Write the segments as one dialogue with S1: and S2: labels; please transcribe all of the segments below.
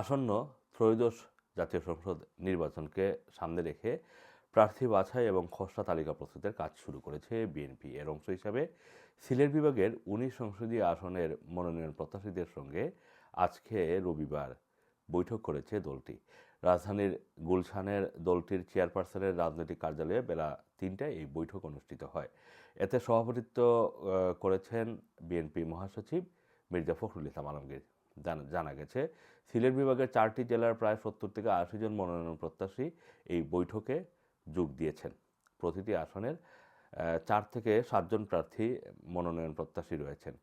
S1: আসন্ন ত্রয়োদশ জাতীয় সংসদ নির্বাচনকে সামনে রেখে প্রার্থী বাছাই এবং খসড়া তালিকা প্রস্তুতের কাজ শুরু করেছে বিএনপি। এর অংশ হিসাবে সিলেট বিভাগের উনিশ সংসদীয় আসনের মনোনয়ন প্রত্যাশীদের সঙ্গে আজকে রবিবার বৈঠক করেছে দলটি। রাজধানীর গুলশানের দলটির চেয়ারপারসনের রাজনৈতিক কার্যালয়ে বেলা তিনটায় এই বৈঠক অনুষ্ঠিত হয়। এতে সভাপতিত্ব করেছেন বিএনপি মহাসচিব মির্জা ফখরুল ইসলাম আলমগীর। জানা- গেছে। সিলেট বিভাগের চারটি জেলার প্রায় সত্তর থেকে আশি জন মনোনয়ন প্রত্যাশী এই বৈঠকে যোগ দিয়েছেন। প্রতিটি আসনের চার থেকে সাতজন প্রার্থী মনোনয়ন প্রত্যাশী রয়েছেন।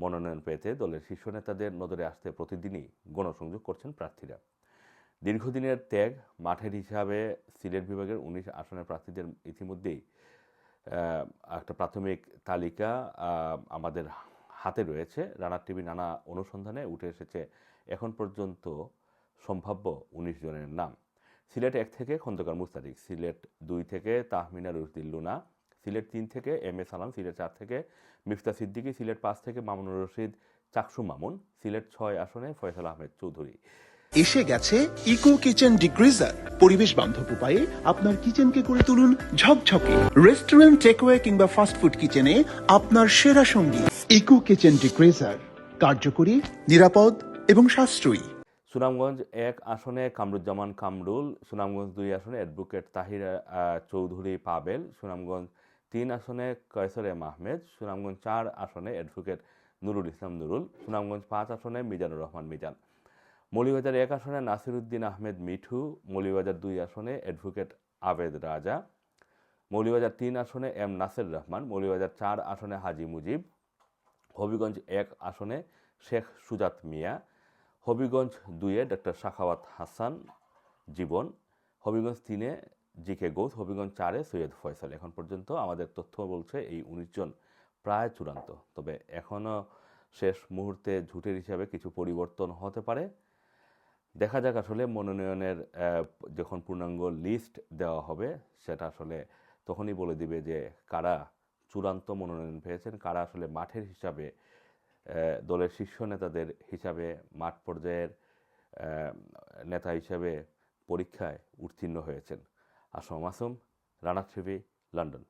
S1: মনোনয়ন পেতে দলের শীর্ষ নেতাদের নজরে আসতে প্রতিদিনই গণসংযোগ করছেন প্রার্থীরা। দীর্ঘদিনের ত্যাগ মাঠের হিসাবে সিলেট বিভাগের উনিশ আসনের প্রার্থীদের ইতিমধ্যেই একটা প্রাথমিক তালিকা আমাদের হাতে রয়েছে। রানার টিভি নানা অনুসন্ধানে উঠে এসেছে এখন পর্যন্ত সম্ভাব্য উনিশ জনের নাম। সিলেট এক থেকে খন্দকার মুস্তাদিক, সিলেট দুই থেকে তাহমিনা রুশদিল লুনা, সিলেট তিন থেকে এম এ সালাম, সিলেট চার থেকে মিফতা সিদ্দিকী, সিলেট পাঁচ থেকে মামুনুর রশিদ, চাকসু মামুন, সিলেট ছয় আসনে ফয়সাল আহমেদ চৌধুরী।
S2: এসে গেছে ইকো কিচেন ডিগ্রিজার। পরিবেশ বান্ধব উপায়ে আপনার কিচেনকে করে তুলুন ঝকঝকে। রেস্টুরেন্ট, টেকওয়ে কিংবা ফাস্টফুড কিচেনে আপনার সেরা সঙ্গী। ইকো কিচেন ডিগ্রিজার কার্যকরী, নিরাপদ এবং সাশ্রয়ী।
S1: সুনামগঞ্জ এক আসনে কামরুজ্জামান কামরুল, সুনামগঞ্জ দুই আসনে অ্যাডভোকেট তাহির চৌধুরী পাবেল, সুনামগঞ্জ তিন আসনে কয়সর এম আহমেদ সুনামগঞ্জ চার আসনে অ্যাডভোকেট নুরুল ইসলাম নুরুল, সুনামগঞ্জ পাঁচ আসনে মিজানুর রহমান মিজান। মৌলিবাজার এক আসনে নাসিরুদ্দিন আহমেদ মিঠু, মৌলিবাজার দুই আসনে অ্যাডভোকেট আবেদ রাজা। মৌলিবাজার তিন আসনে এম নাসির রহমান, মৌলিবাজার চার আসনে হাজি মুজিব হবিগঞ্জ এক আসনে শেখ সুজাত মিয়া, হবিগঞ্জ দুইয়ে ডক্টর শাখাওয়াত হাসান জীবন, হবিগঞ্জ তিনে জি কে গৌস, হবিগঞ্জ চারে সৈয়দ ফয়সাল। এখন পর্যন্ত আমাদের তথ্য বলছে এই উনিশ জন প্রায় চূড়ান্ত। তবে এখনও শেষ মুহূর্তে ঝুটের হিসাবে কিছু পরিবর্তন হতে পারে। দেখা যাক আসলে মনোনয়নের যখন পূর্ণাঙ্গ লিস্ট দেওয়া হবে, সেটা আসলে তখনই বলে দিবে যে কারা চূড়ান্ত মনোনয়ন পেয়েছেন। কারা আসলে মাঠের হিসাবে দলের শীর্ষ নেতাদের হিসাবে মাঠ পর্যায়ের নেতা হিসাবে পরীক্ষায় উত্তীর্ণ হয়েছেন? Assam Assam Rana TV, London.